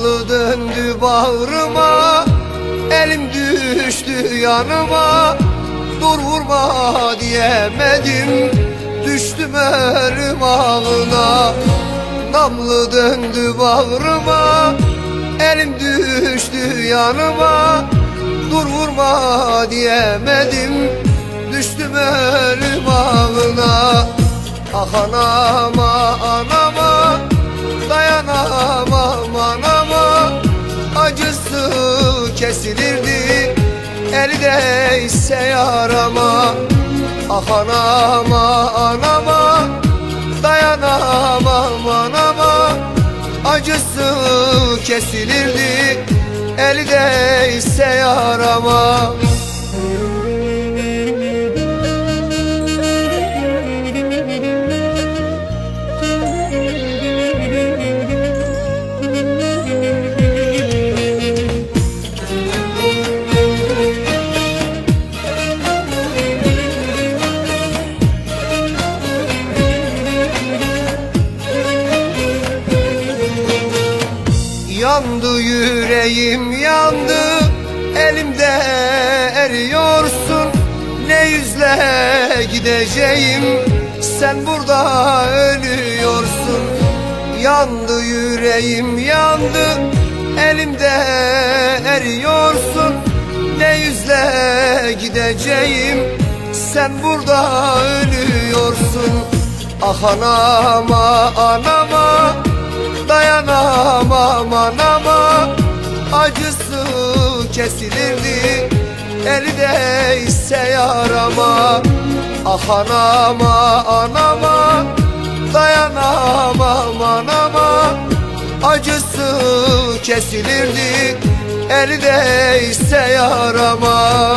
Namlı döndü bağrıma Elim düştü yanıma. Dur vurma diyemedim Düştüm ölüm ağına Namlı döndü bağrıma Elim düştü yanıma. Dur vurma diyemedim Düştüm ölüm ağına Ah anama kesilirdi Eli değse yarama Ah anama anama Dayanamam anama Acısı kesilirdi. Eli değse yarama Yandı yüreğim yandı. Elimde eriyorsun. Ne yüzle gideceğim? Sen burada ölüyorsun. Yandı yüreğim yandı. Elimde eriyorsun. Ne yüzle gideceğim? Sen burada ölüyorsun. Ah anama anama. Dayanamam anama kesilirdi. Eli değse yarama Ah anama anama Dayanamam anama. Acısı kesilirdi Eli değse yarama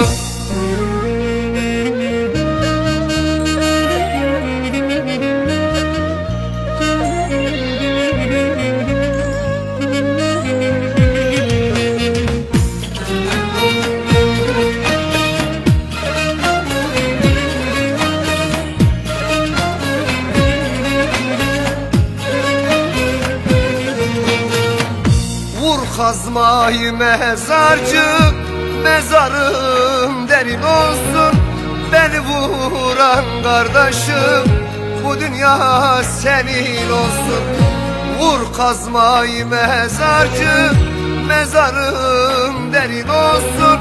Vur kazmayı mezarcı Mezarım derin olsun. Beni vuran kardeşim Bu dünya senin olsun. Vur kazmayı mezarcı Mezarım derin olsun.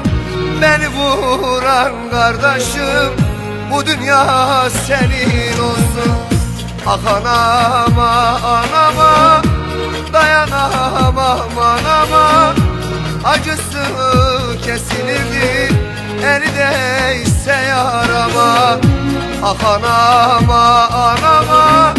Beni vuran kardeşim Bu dünya senin olsun. Ah anama anama Dayanamam anama Acısı kesilirdi Eli değse yarama. Ah anama anama